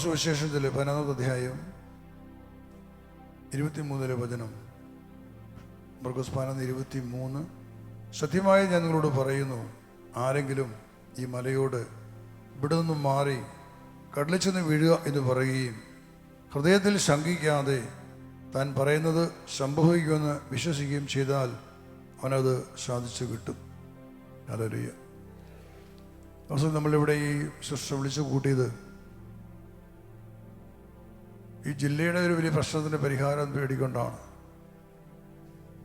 മർക്കോസ് വിശേഷത്തിൽ പതിനൊന്നാമത്തെ അധ്യായം ഇരുപത്തിമൂന്നിലെ വചനം. മർക്കോസ് പതിനൊന്ന് ഇരുപത്തി മൂന്ന് സത്യമായി ഞാൻ നിങ്ങളോട് പറയുന്നു ആരെങ്കിലും ഈ മലയോട് ഇവിടെ നിന്നും മാറി കടലിൽ ചെന്ന് വീഴുക എന്ന് പറയുകയും ഹൃദയത്തിൽ ശങ്കിക്കാതെ താൻ പറയുന്നത് സംഭവിക്കുമെന്ന് വിശ്വസിക്കുകയും ചെയ്താൽ അവനത് സാധിച്ചു കിട്ടും. അലറിയ നമ്മളിവിടെ ഈ ശുശ്രൂഷ വിളിച്ചു കൂട്ടിയത് ഈ ജില്ലയുടെ ഒരു വലിയ പ്രശ്നത്തിന് പരിഹാരം തേടിക്കൊണ്ടാണ്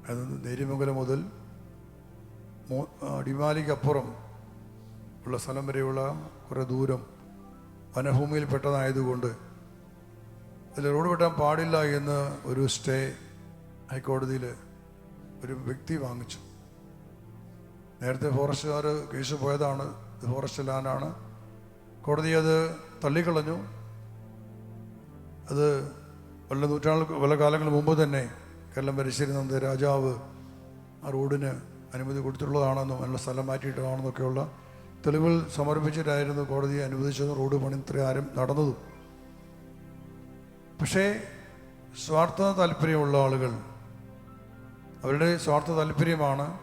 അത് നേര്യമംഗലം മുതൽ അടിമാലിക്കപ്പുറം ഉള്ള സ്ഥലം വരെയുള്ള കുറേ ദൂരം വനഭൂമിയിൽ പെട്ടതായതുകൊണ്ട് അതിൽ റോഡ് വെട്ടാൻ പാടില്ല എന്ന് ഒരു സ്റ്റേ ഹൈക്കോടതിയിൽ ഒരു വ്യക്തി വാങ്ങിച്ചു. നേരത്തെ ഫോറസ്റ്റുകാർ കേസ് പോയതാണ് ഫോറസ്റ്റ് ലാൻഡാണ്. കോടതി അത് തള്ളിക്കളഞ്ഞു. അത് പല നൂറ്റാണ്ട് പല കാലങ്ങൾ മുമ്പ് തന്നെ കേരളം ഭരിച്ചിരുന്നത് രാജാവ് ആ റോഡിന് അനുമതി കൊടുത്തിട്ടുള്ളതാണെന്നും അതിനുള്ള സ്ഥലം മാറ്റിയിട്ടതാണെന്നൊക്കെയുള്ള തെളിവുകൾ സമർപ്പിച്ചിട്ടായിരുന്നു കോടതി അനുവദിച്ചത്. റോഡ് പണി ആരും നടന്നതും. പക്ഷേ സ്വാർത്ഥ താല്പര്യമുള്ള ആളുകൾ അവരുടെ സ്വാർത്ഥ താല്പര്യമാണ്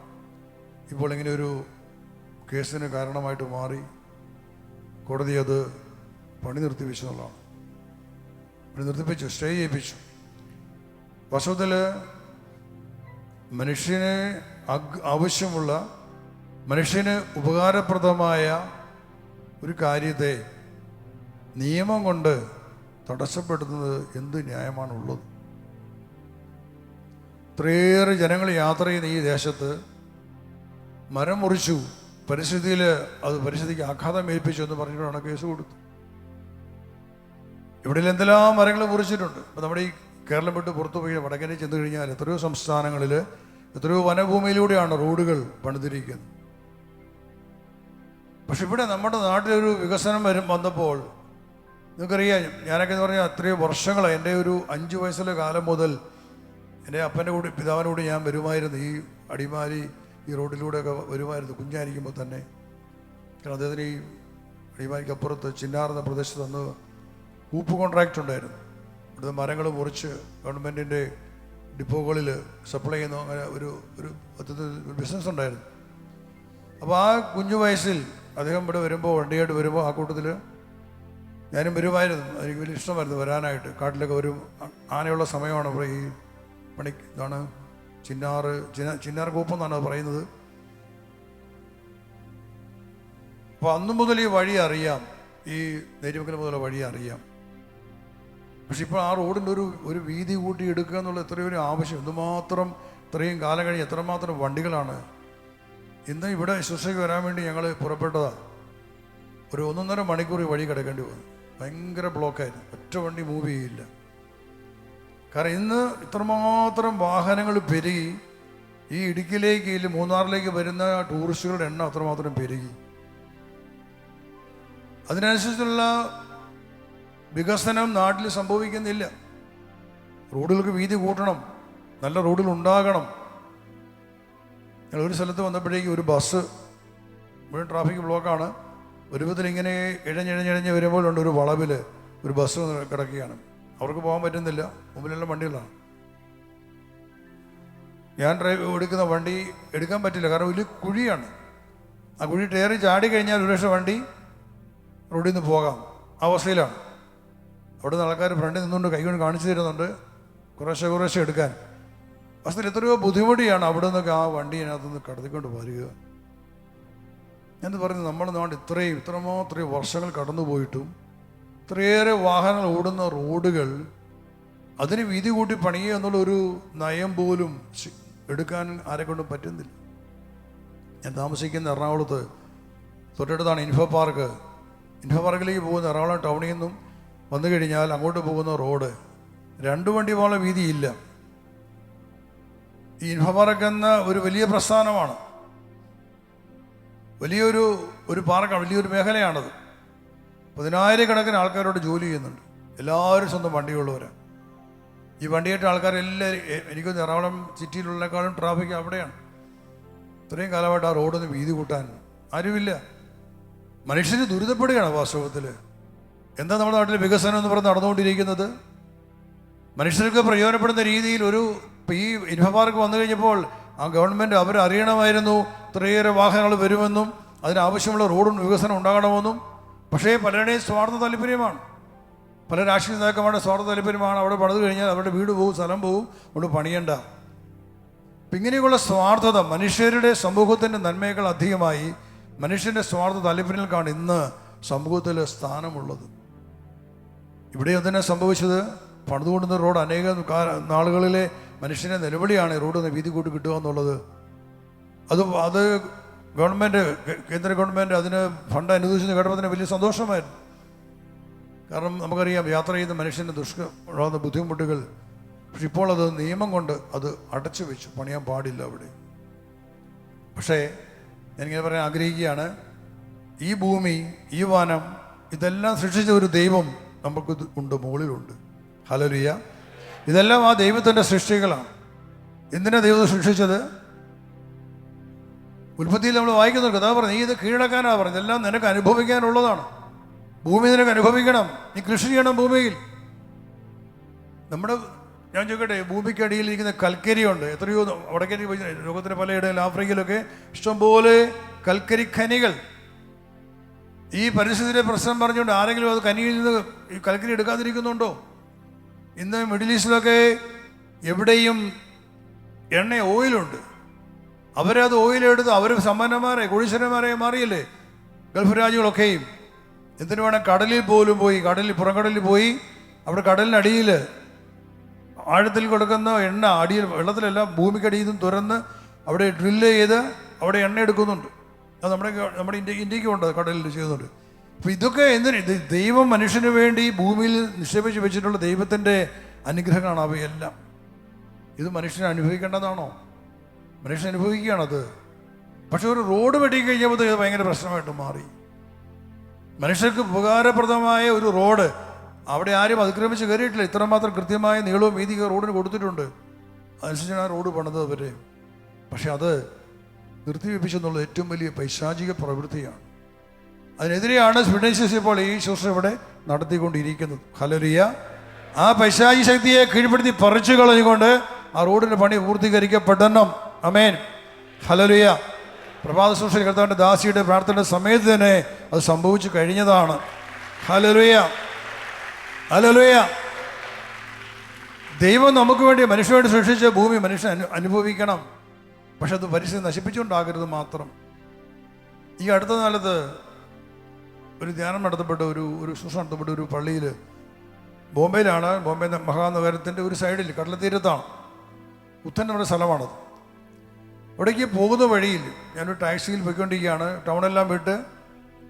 ഇപ്പോൾ ഇങ്ങനെ ഒരു കേസിന് കാരണമായിട്ട് മാറി കോടതി അത് പണി നിർത്തിവെച്ചു പണി നിർത്തിപ്പിച്ചു സ്റ്റേ ചെയ്യിപ്പിച്ചു. വാസ്തവത്തിൽ മനുഷ്യന് ആവശ്യമുള്ള മനുഷ്യന് ഉപകാരപ്രദമായ ഒരു കാര്യത്തെ നിയമം കൊണ്ട് തടസ്സപ്പെടുത്തുന്നത് എന്ത് ന്യായമാണുള്ളത്? ഇത്രയേറെ ജനങ്ങൾ യാത്ര ചെയ്യുന്ന ഈ ദേശത്ത് മരം മുറിച്ചു പരിസ്ഥിതിയിൽ അത് പരിസ്ഥിതിക്ക് ആഘാതം ഏൽപ്പിച്ചു എന്ന് പറഞ്ഞിട്ടാണ് കേസ് കൊടുത്തത്. ഇവിടെ എന്തെല്ലാം മരങ്ങൾ മുറിച്ചിട്ടുണ്ട്. അപ്പോൾ നമ്മുടെ ഈ കേരളം വിട്ട് പുറത്തു പോയി വടക്കനെ ചെന്ന് കഴിഞ്ഞാൽ എത്രയോ സംസ്ഥാനങ്ങളിൽ എത്രയോ വനഭൂമിയിലൂടെയാണ് റോഡുകൾ പണിതിരിക്കുന്നത്. പക്ഷെ ഇവിടെ നമ്മുടെ നാട്ടിലൊരു വികസനം വരും വന്നപ്പോൾ നിങ്ങൾക്കറിയാം ഞാനൊക്കെ എന്ന് പറഞ്ഞാൽ അത്രയോ വർഷങ്ങളായി എന്റെ ഒരു അഞ്ച് വയസ്സിലെ കാലം മുതൽ എന്റെ അപ്പന്റെ കൂടെ കൂടെ ഞാൻ വരുമായിരുന്നു. ഈ അടിമാലി ഈ റോഡിലൂടെയൊക്കെ വരുമായിരുന്നു കുഞ്ഞായിരിക്കുമ്പോൾ തന്നെ. കാരണം അദ്ദേഹത്തിന് ഈ അടിമാലിക്കപ്പുറത്ത് ചിന്നാർന്ന പ്രദേശത്ത് അന്ന് ഊപ്പ് കോൺട്രാക്റ്റ് ഉണ്ടായിരുന്നു. ഇവിടുത്തെ മരങ്ങൾ മുറിച്ച് ഗവൺമെന്റിന്റെ ഡിപ്പോകളിൽ സപ്ലൈ ചെയ്യുന്ന അങ്ങനെ ഒരു ഒരു ഒരു ബിസിനസ് ഉണ്ടായിരുന്നു. അപ്പോൾ ആ കുഞ്ഞു വയസ്സിൽ അദ്ദേഹം ഇവിടെ വരുമ്പോൾ വണ്ടിയായിട്ട് വരുമ്പോൾ ആ കൂട്ടത്തിൽ ഞാനും വരുമായിരുന്നു. എനിക്ക് വലിയ ഇഷ്ടമായിരുന്നു വരാനായിട്ട്. കാട്ടിലൊക്കെ ഒരു ആനയുള്ള സമയമാണ് ഇവിടെ ഈ പണി ഇതാണ് ചിന്നാറ് ചിന്ന ചിന്നാർ കൂപ്പം എന്നാണ് പറയുന്നത്. അപ്പോൾ അന്നു മുതൽ ഈ വഴി അറിയാം. ഈ നെരിമക്കൽ മുതൽ വഴി അറിയാം. പക്ഷെ ഇപ്പോൾ ആ റോഡിന്റെ ഒരു ഒരു വീതി കൂട്ടി എടുക്കുക എന്നുള്ള എത്രയോ ഒരു ആവശ്യം എന്തുമാത്രം ഇത്രയും കാലം കഴിഞ്ഞ് എത്രമാത്രം വണ്ടികളാണ് ഇന്ന് ഇവിടെ ശുശ്രൂഷയ്ക്ക് വരാൻ വേണ്ടി ഞങ്ങൾ പുറപ്പെട്ടതാ. ഒരു ഒന്നൊന്നര മണിക്കൂർ വഴി കിടക്കേണ്ടി വന്നു. ഭയങ്കര ബ്ലോക്കായിരുന്നു. ഒറ്റ വണ്ടി മൂവ് ചെയ്യില്ല. കാരണം ഇന്ന് ഇത്രമാത്രം വാഹനങ്ങൾ പെരുകി ഈ ഇടുക്കിയിലേക്ക് ഇല്ല മൂന്നാറിലേക്ക് വരുന്ന ടൂറിസ്റ്റുകളുടെ എണ്ണം അത്രമാത്രം പെരുകി. അതിനനുസരിച്ചുള്ള വികസനം നാട്ടിൽ സംഭവിക്കുന്നില്ല. റോഡുകൾക്ക് വീതി കൂട്ടണം. നല്ല റോഡുകൾ ഉണ്ടാകണം. ഞങ്ങൾ ഒരു സ്ഥലത്ത് വന്നപ്പോഴേക്കും ഒരു ബസ് മുഴുവൻ ട്രാഫിക് ബ്ലോക്കാണ് ഒരു വിധത്തിൽ ഇങ്ങനെ ഇഴഞ്ഞിഴഞ്ഞിഴഞ്ഞ് വരുമ്പോഴുണ്ട് ഒരു വളവിൽ ഒരു ബസ് കിടക്കുകയാണ്. അവർക്ക് പോകാൻ പറ്റുന്നില്ല. മുമ്പിലുള്ള വണ്ടികളാണ്. ഞാൻ ഡ്രൈവ് എടുക്കുന്ന വണ്ടി എടുക്കാൻ പറ്റില്ല. കാരണം വലിയ കുഴിയാണ്. ആ കുഴി ടയറി ചാടി കഴിഞ്ഞാൽ ഒരു ലക്ഷം വണ്ടി റോഡിൽ നിന്ന് പോകാം. അവസ്ഥയിലാണ്. അവിടെ നിന്ന് ആൾക്കാർ ഫ്രണ്ടിൽ നിന്നുകൊണ്ട് കൈകൊണ്ട് കാണിച്ചു തരുന്നുണ്ട്. കുറേശ്ശെ കുറേശ്ശെ എടുക്കാൻ. വസ്തുത്തിൽ എത്രയോ ബുദ്ധിമുട്ടിയാണ് അവിടെ നിന്നൊക്കെ ആ വണ്ടി അതിനകത്ത് നിന്ന് കടത്തിക്കൊണ്ട് വരിക. എന്ന് പറയുന്നത് നമ്മൾ നാട് ഇത്രയും ഇത്രമാത്രയും വർഷങ്ങൾ കടന്നു പോയിട്ടും ഇത്രയേറെ വാഹനങ്ങൾ ഓടുന്ന റോഡുകൾ അതിന് വീതി കൂട്ടി പണിയുക എന്നുള്ളൊരു നയം പോലും എടുക്കാൻ ആരെക്കൊണ്ടും പറ്റുന്നില്ല. ഞാൻ താമസിക്കുന്ന എറണാകുളത്ത് തൊട്ടടുത്താണ് ഇൻഫോ പാർക്ക്. ഇൻഫോ പാർക്കിലേക്ക് പോകുന്ന എറണാകുളം ടൗണിൽ നിന്നും വന്നു കഴിഞ്ഞാൽ അങ്ങോട്ട് പോകുന്ന റോഡ് രണ്ട് വണ്ടി പോകാനുള്ള വീതിയില്ല ഈ ഇൻഫമാർക്ക് എന്ന ഒരു വലിയ പ്രസ്ഥാനമാണ്. വലിയൊരു ഒരു പാർക്കാണ് വലിയൊരു മേഖലയാണത്. പതിനായിരക്കണക്കിന് ആൾക്കാരോട് ജോലി ചെയ്യുന്നുണ്ട്. എല്ലാവരും സ്വന്തം വണ്ടിയുള്ളവരാണ് ഈ വണ്ടിയായിട്ട് ആൾക്കാരെല്ലാവരും എനിക്കൊന്ന് എറണാകുളം സിറ്റിയിലുള്ളേക്കാളും ട്രാഫിക് അവിടെയാണ്. ഇത്രയും കാലമായിട്ട് ആ റോഡൊന്ന് വീതി കൂട്ടാൻ ആരുമില്ല. മനുഷ്യന് ദുരിതപ്പെടുകയാണ് വാസ്തവത്തിൽ എന്താ നമ്മുടെ നാട്ടിൽ വികസനം എന്ന് പറഞ്ഞ് നടന്നുകൊണ്ടിരിക്കുന്നത്? മനുഷ്യർക്ക് പ്രയോജനപ്പെടുന്ന രീതിയിൽ ഒരു ഈ ഇൻഫപാർക്ക് വന്നു കഴിഞ്ഞപ്പോൾ ആ ഗവൺമെന്റ് അവരറിയണമായിരുന്നു ഇത്രയേറെ വാഹനങ്ങൾ വരുമെന്നും അതിനാവശ്യമുള്ള റോഡും വികസനം ഉണ്ടാകണമെന്നും. പക്ഷേ പലരുടെയും സ്വാർത്ഥ താല്പര്യമാണ്. പല രാഷ്ട്രീയ നേതാക്കന്മാരുടെ സ്വാർത്ഥ താല്പര്യമാണ്. അവിടെ പണിത് കഴിഞ്ഞാൽ അവരുടെ വീട് പോകും സ്ഥലം പോകും അവിടെ പണിയണ്ട. അപ്പം ഇങ്ങനെയുള്ള സ്വാർത്ഥത മനുഷ്യരുടെ സമൂഹത്തിന്റെ നന്മയേക്കാൾ അധികമായി മനുഷ്യന്റെ സ്വാർത്ഥ താല്പര്യങ്ങൾക്കാണ് ഇന്ന് സമൂഹത്തിൽ സ്ഥാനമുള്ളത്. ഇവിടെ തന്നെ സംഭവിച്ചത്? പണിതുകൊണ്ടുന്ന റോഡ് അനേകം നാളുകളിലെ മനുഷ്യന്റെ നിലവിളിയാണ് റോഡ് വീതി കൂട്ടി കിട്ടുക എന്നുള്ളത്. അത് അത് ഗവൺമെന്റ് കേന്ദ്ര ഗവൺമെന്റ് അതിന് ഫണ്ട് അനുവദിച്ചെന്ന് കേട്ടപ്പോൾ തന്നെ വലിയ സന്തോഷമായിരുന്നു. കാരണം നമുക്കറിയാം യാത്ര ചെയ്യുന്ന മനുഷ്യന് ദുഷ്ക ഉണ്ടാകുന്ന ബുദ്ധിമുട്ടുകൾ. പക്ഷെ ഇപ്പോൾ അത് നിയമം കൊണ്ട് അത് അടച്ചു വെച്ചു. പണിയാൻ പാടില്ല അവിടെ. പക്ഷേ ഞാനിങ്ങനെ പറയാൻ ആഗ്രഹിക്കുകയാണ്. ഈ ഭൂമി ഈ വനം ഇതെല്ലാം സൃഷ്ടിച്ച ഒരു ദൈവം നമുക്ക് ഉണ്ട് മുകളിലുണ്ട്. ഹലരിയ ഇതെല്ലാം ആ ദൈവത്തിന്റെ സൃഷ്ടികളാണ്. എന്തിനാ ദൈവം സൃഷ്ടിച്ചത്? ഉൽപ്പത്തിയിൽ നമ്മൾ വായിക്കുന്ന കഥാ പറഞ്ഞു നീ ഇത് കീഴടക്കാനാണ് പറഞ്ഞത്. ഇതെല്ലാം നിനക്ക് അനുഭവിക്കാനുള്ളതാണ്. ഭൂമി നിനക്ക് അനുഭവിക്കണം. നീ കൃഷി ചെയ്യണം ഭൂമിയിൽ. നമ്മുടെ ഞാൻ ചോദിക്കട്ടെ ഭൂമിക്കടിയിൽ ഇരിക്കുന്ന കൽക്കരിയുണ്ട്. എത്രയോ വടക്കേരി ലോകത്തിന്റെ പലയിടങ്ങളിൽ ആഫ്രിക്കയിലൊക്കെ ഇഷ്ടംപോലെ കൽക്കരി ഖനികൾ. ഈ പരിസ്ഥിതിയുടെ പ്രശ്നം പറഞ്ഞുകൊണ്ട് ആരെങ്കിലും അത് കനിയിൽ നിന്ന് കൽക്കരി എടുക്കാതിരിക്കുന്നുണ്ടോ? ഇന്ന് മിഡിൽ ഈസ്റ്റിലൊക്കെ എവിടെയും എണ്ണ ഓയിലുണ്ട്. അവരത് ഓയിലെടുത്ത് അവർ സമ്പന്നന്മാരെ കോടീശ്വരന്മാരെ മാറിയല്ലേ? ഗൾഫ് രാജ്യങ്ങളൊക്കെയും. എന്തിനു വേണം കടലിൽ പോലും പോയി കടലിൽ പുറംകടലിൽ പോയി അവിടെ കടലിനടിയിൽ ആഴത്തിൽ കൊടുക്കുന്ന എണ്ണ അടിയിൽ വെള്ളത്തിലെല്ലാം ഭൂമിക്കടിയിൽ നിന്നും തുറന്ന് അവിടെ ഡ്രില്ല് ചെയ്ത് അവിടെ എണ്ണ എടുക്കുന്നുണ്ട്. അത് നമ്മുടെ നമ്മുടെ ഇന്ത്യ ഇന്ത്യക്കും ഉണ്ട് കടലിൽ ചെയ്യുന്നുണ്ട്. അപ്പോൾ ഇതൊക്കെ എന്തിന്? ദൈവം മനുഷ്യന് വേണ്ടി ഭൂമിയിൽ നിക്ഷേപിച്ച് വെച്ചിട്ടുള്ള ദൈവത്തിന്റെ അനുഗ്രഹങ്ങളാണ് അവയെല്ലാം. ഇത് മനുഷ്യൻ അനുഭവിക്കേണ്ടതാണോ? മനുഷ്യൻ അനുഭവിക്കുകയാണത്. പക്ഷെ ഒരു റോഡ് വെട്ടി കഴിഞ്ഞപ്പോൾ ഇത് ഭയങ്കര പ്രശ്നമായിട്ട് മാറി. മനുഷ്യർക്ക് ഉപകാരപ്രദമായ ഒരു റോഡ് അവിടെ ആരും അതിക്രമിച്ച് കയറിയിട്ടില്ല. ഇത്രമാത്രം കൃത്യമായ നീളവും വീതിയും റോഡിന് കൊടുത്തിട്ടുണ്ട്. അതനുസരിച്ചാണ് ആ റോഡ് പണിത് അവരെ പക്ഷെ അത് നിർത്തിവെപ്പിച്ചെന്നുള്ളത് ഏറ്റവും വലിയ പൈശാചിക പ്രവൃത്തിയാണ്. അതിനെതിരെയാണ് സ്പിഡൻസിസ് ഇപ്പോൾ ഈ ശുശ്രൂഷ ഇവിടെ നടത്തിക്കൊണ്ടിരിക്കുന്നത്. ഹലരിയ ആ പൈശാചി ശക്തിയെ കീഴ്പ്പെടുത്തി പറിച്ചു കളഞ്ഞുകൊണ്ട് ആ റോഡിന്റെ പണി പൂർത്തീകരിക്കപ്പെടണം. അമേൻ ഹലരിയ പ്രഭാത ശുശ്രൂഷ കർത്താവിന്റെ ദാസിയുടെ പ്രാർത്ഥനയുടെ സമയത്ത് തന്നെ അത് സംഭവിച്ചു കഴിഞ്ഞതാണ്. ഹലലുയ ഹലലുയ ദൈവം നമുക്ക് വേണ്ടി മനുഷ്യനോട് സൃഷ്ടിച്ച ഭൂമി മനുഷ്യൻ അനുഭവിക്കണം. പക്ഷെ അത് പരിസ്ഥിതി നശിപ്പിച്ചുകൊണ്ടാകരുത് മാത്രം. ഈ അടുത്ത കാലത്ത് ഒരു ധ്യാനം നടത്തപ്പെട്ട ഒരു ഒരു ശുശ്രൂഷ നടത്തപ്പെട്ട ഒരു പള്ളിയിൽ ബോംബെയിലാണ് ബോംബെ മഹാനഗരത്തിന്റെ ഒരു സൈഡിൽ കടലത്തീരത്താണ് ഉത്തൻ സ്ഥലമാണത്. അവിടേക്ക് പോകുന്ന വഴിയിൽ ഞാനൊരു ടാക്സിയിൽ പോയിക്കൊണ്ടിരിക്കുകയാണ്. ടൗണെല്ലാം വിട്ട്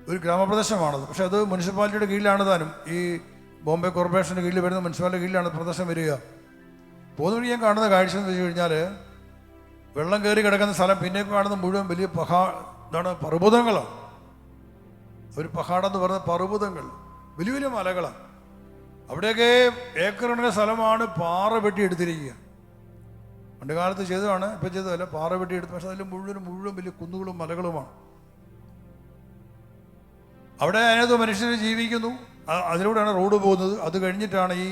ഒരു ഗ്രാമപ്രദേശമാണത്. പക്ഷെ അത് മുനിസിപ്പാലിറ്റിയുടെ കീഴിലാണ് താനും. ഈ ബോംബെ കോർപ്പറേഷന്റെ കീഴിൽ വരുന്ന മുനിസിപ്പാലിറ്റി കീഴിലാണ് പ്രദേശം വരിക. പോകുന്ന വഴി ഞാൻ കാണുന്ന കാഴ്ച എന്ന് വെച്ച് കഴിഞ്ഞാൽ വെള്ളം കയറി കിടക്കുന്ന സ്ഥലം പിന്നെ കാണുന്ന മുഴുവൻ വലിയ പഹാ എന്താണ് പർവതങ്ങളാണ് ഒരു പഹാടം എന്ന് പറയുന്ന പർവതങ്ങൾ. വലിയ വലിയ മലകളാണ് അവിടെയൊക്കെ ഏക്കറിന്റെ സ്ഥലമാണ് പാറ വെട്ടി എടുത്തിരിക്കുക പണ്ട് കാലത്ത് ചെയ്തതാണ് ഇപ്പം ചെയ്തതല്ല പാറ വെട്ടി എടുത്ത് പക്ഷെ അതിൽ മുഴുവൻ മുഴുവൻ വലിയ കുന്നുകളും മലകളുമാണ്. അവിടെ അതിനകത്ത് മനുഷ്യർ ജീവിക്കുന്നു. അതിലൂടെയാണ് റോഡ് പോകുന്നത്. അത് കഴിഞ്ഞിട്ടാണ് ഈ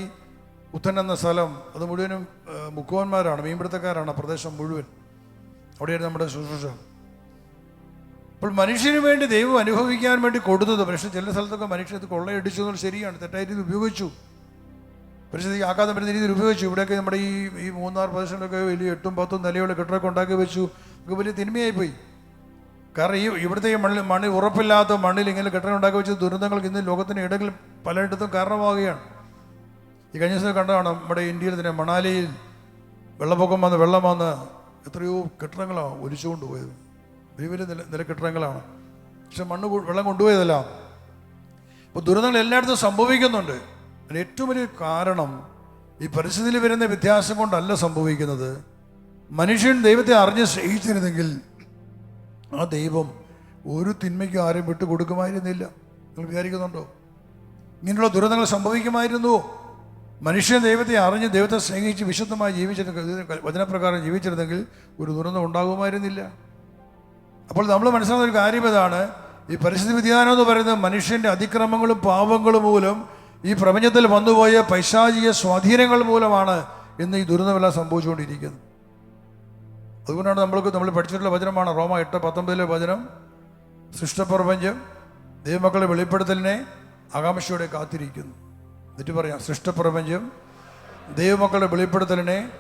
ഉത്തൻ എന്ന സ്ഥലം. അത് മുഴുവനും മുക്കുവന്മാരാണ് മീൻപിടുത്തക്കാരാണ് പ്രദേശം മുഴുവൻ. അവിടെയാണ് നമ്മുടെ ശുശ്രൂഷ. അപ്പോൾ മനുഷ്യന് വേണ്ടി ദൈവം അനുഭവിക്കാൻ വേണ്ടി കൊടുത്തത് പക്ഷേ ചില സ്ഥലത്തൊക്കെ മനുഷ്യർ ഇത് കൊള്ളയടിച്ചു എന്നുള്ളത് ശരിയാണ്. തെറ്റായ രീതിയിൽ ഉപയോഗിച്ചു. പരിശുദ്ധ ആക്കാതെ വരുന്ന രീതിയിൽ ഉപയോഗിച്ചു. ഇവിടെയൊക്കെ നമ്മുടെ ഈ ഈ മൂന്നാർ പ്രദേശങ്ങളിലൊക്കെ വലിയ എട്ടും പത്തും നിലയുള്ള കെട്ടിടമൊക്കെ ഉണ്ടാക്കി വെച്ചു. ഒക്കെ വലിയ തിന്മയായി പോയി കാരണം ഈ ഇവിടുത്തെ ഈ മണ്ണിൽ മണ്ണിൽ ഉറപ്പില്ലാത്ത മണ്ണിൽ ഇങ്ങനെ കെട്ടിടം ഉണ്ടാക്കി വെച്ച ദുരന്തങ്ങൾക്ക് ഇന്ന് ലോകത്തിന് ഇടയിൽ പലയിടത്തും കാരണമാവുകയാണ്. ഈ കഴിഞ്ഞ ദിവസം കണ്ടതാണ് നമ്മുടെ ഇന്ത്യയിൽ തന്നെ മണാലിയിൽ വെള്ളപ്പൊക്കം വന്ന് വെള്ളം വന്ന് എത്രയോ കെട്ടിടങ്ങളാണ് ഒലിച്ചുകൊണ്ട് പോയത് വലിയ വലിയ നില നിലക്കെട്ടിടങ്ങളാണ്. പക്ഷെ മണ്ണ് വെള്ളം കൊണ്ടുപോയതല്ല. അപ്പോൾ ദുരന്തങ്ങൾ എല്ലായിടത്തും സംഭവിക്കുന്നുണ്ട്. അതിന് ഏറ്റവും വലിയ കാരണം ഈ പരിസ്ഥിതിയിൽ വരുന്ന വ്യത്യാസം കൊണ്ടല്ല സംഭവിക്കുന്നത്. മനുഷ്യൻ ദൈവത്തെ അറിഞ്ഞ് സ്നേഹിച്ചിരുന്നെങ്കിൽ ആ ദൈവം ഒരു തിന്മയ്ക്കും ആരും വിട്ടുകൊടുക്കുമായിരുന്നില്ല. നിങ്ങൾ വിചാരിക്കുന്നുണ്ടോ? ഇങ്ങനെയുള്ള ദുരന്തങ്ങൾ സംഭവിക്കുമായിരുന്നു മനുഷ്യൻ ദൈവത്തെ അറിഞ്ഞ് ദൈവത്തെ സ്നേഹിച്ച് വിശുദ്ധമായി ജീവിച്ചിരുന്ന വചനപ്രകാരം ജീവിച്ചിരുന്നെങ്കിൽ ഒരു ദുരന്തം ഉണ്ടാകുമായിരുന്നില്ല. അപ്പോൾ നമ്മൾ മനസ്സിലാകുന്ന ഒരു കാര്യം ഇതാണ്. ഈ പരിസ്ഥിതി വ്യതിയാനം എന്ന് പറയുന്നത് മനുഷ്യന്റെ അതിക്രമങ്ങളും പാപങ്ങളും മൂലം ഈ പ്രപഞ്ചത്തിൽ വന്നുപോയ പൈശാചിക സ്വാധീനങ്ങൾ മൂലമാണ് ഇന്ന് ഈ ദുരന്തമെല്ലാം സംഭവിച്ചുകൊണ്ടിരിക്കുന്നത്. അതുകൊണ്ടാണ് നമ്മൾക്ക് നമ്മൾ പഠിച്ചിട്ടുള്ള വചനമാണ് റോമ എട്ട് പത്തൊമ്പതിലെ വചനം. സൃഷ്ടപ്രപഞ്ചം ദൈവമക്കളെ വെളിപ്പെടുത്തലിനെ ആകാംക്ഷയോടെ കാത്തിരിക്കുന്നു. എന്നിട്ട് പറയാം സൃഷ്ടപ്രപഞ്ചം ദൈവമക്കളുടെ വെളിപ്പെടുത്തലിനെ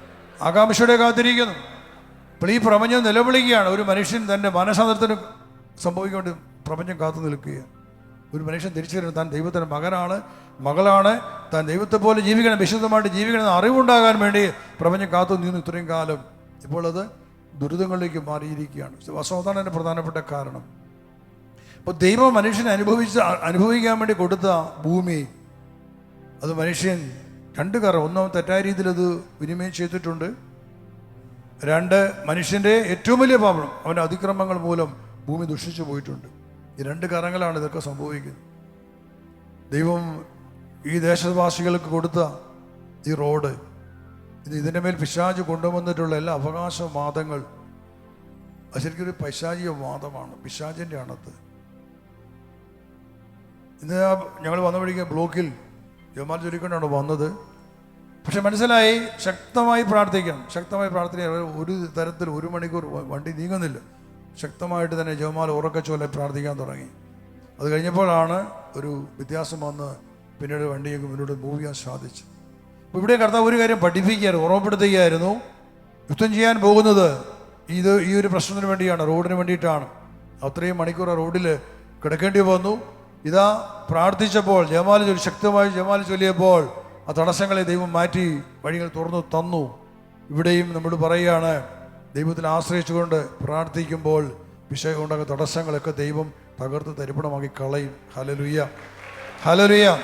ആകാംക്ഷയുടെ കാത്തിരിക്കുന്നു. അപ്പോൾ ഈ പ്രപഞ്ചം നിലവിളിക്കുകയാണ്. ഒരു മനുഷ്യൻ തന്റെ മനസാന്തരത്തിന് സംഭവിക്കൊണ്ട് പ്രപഞ്ചം കാത്തു നിൽക്കുകയാണ്. ഒരു മനുഷ്യൻ തിരിച്ചറിയുന്നത് താൻ ദൈവത്തിന്റെ മകനാണ് മകളാണ്. താൻ ദൈവത്തെ പോലെ ജീവിക്കണം വിശുദ്ധമായിട്ട് ജീവിക്കണം എന്ന അറിവുണ്ടാകാൻ വേണ്ടി പ്രപഞ്ചം കാത്തു നിന്നു ഇത്രയും കാലം. ഇപ്പോൾ അത് ദുരിതങ്ങളിലേക്ക് മാറിയിരിക്കുകയാണ്. അസാധാരണ എന്റെ പ്രധാനപ്പെട്ട കാരണം. അപ്പോൾ ദൈവം മനുഷ്യനെ അനുഭവിച്ച് അനുഭവിക്കാൻ വേണ്ടി കൊടുത്ത ഭൂമി അത് മനുഷ്യൻ രണ്ട് കാരണം ഒന്നാം തെറ്റായ രീതിയിൽ അത് വിനിമയം ചെയ്തിട്ടുണ്ട്. രണ്ട് മനുഷ്യന്റെ ഏറ്റവും വലിയ പാപം അവന്റെ അതിക്രമങ്ങൾ മൂലം ഭൂമി ദുഷിച്ചു പോയിട്ടുണ്ട്. ഈ രണ്ട് കാരണങ്ങളാണ് ഇതൊക്കെ സംഭവിക്കുന്നത്. ദൈവം ഈ ദേശവാസികൾക്ക് കൊടുത്ത ഈ റോഡ് ഇത് ഇതിന്റെ മേൽ പിശാജ് കൊണ്ടുവന്നിട്ടുള്ള എല്ലാ അവകാശവാദങ്ങൾ അത് ശരിക്കും ഒരു പൈശാചിക വാദമാണ് പിശാചിന്റെ ആണത്. ഇന്ന് ഞങ്ങൾ വന്ന വഴിക്ക് ബ്ലോക്കിൽ ജമാൽ ചൊല്ലിക്കൊണ്ടാണ് വന്നത്. പക്ഷെ മനസ്സിലായി ശക്തമായി പ്രാർത്ഥിക്കണം. ശക്തമായി പ്രാർത്ഥന ഒരു തരത്തിൽ ഒരു മണിക്കൂർ വണ്ടി നീങ്ങുന്നില്ല. ശക്തമായിട്ട് തന്നെ ജോമാൽ ഉറക്കച്ചോലെ പ്രാർത്ഥിക്കാൻ തുടങ്ങി. അത് കഴിഞ്ഞപ്പോഴാണ് ഒരു വ്യത്യാസം വന്ന് പിന്നീട് വണ്ടിയൊക്കെ മുന്നോട്ട് മൂവ് ചെയ്യാൻ സാധിച്ചു ഇവിടെ കർത്താവ് ഒരു കാര്യം പഠിപ്പിക്കുകയായിരുന്നു ഉറപ്പെടുത്തുകയായിരുന്നു. യുദ്ധം ചെയ്യാൻ പോകുന്നത് ഇത് ഈ ഒരു പ്രശ്നത്തിന് വേണ്ടിയാണ് റോഡിന് വേണ്ടിയിട്ടാണ്. അത്രയും മണിക്കൂർ ആ റോഡിൽ കിടക്കേണ്ടി വന്നു. ഇതാ പ്രാർത്ഥിച്ചപ്പോൾ ജമാൽ ചൊല്ലി ശക്തമായി ജമാൽ ചൊല്ലിയപ്പോൾ ആ തടസ്സങ്ങളെ ദൈവം മാറ്റി വഴികൾ തുറന്നു തന്നു. ഇവിടെയും നമ്മൾ പറയുകയാണ് ദൈവത്തിൽ ആശ്രയിച്ചുകൊണ്ട് പ്രാർത്ഥിക്കുമ്പോൾ വിഷയം ഉണ്ടാകുന്ന തടസ്സങ്ങളൊക്കെ ദൈവം തകർത്ത് തരിപ്പണമാക്കി കളയും. ഹലലുയ്യ ഹലലുയ്യ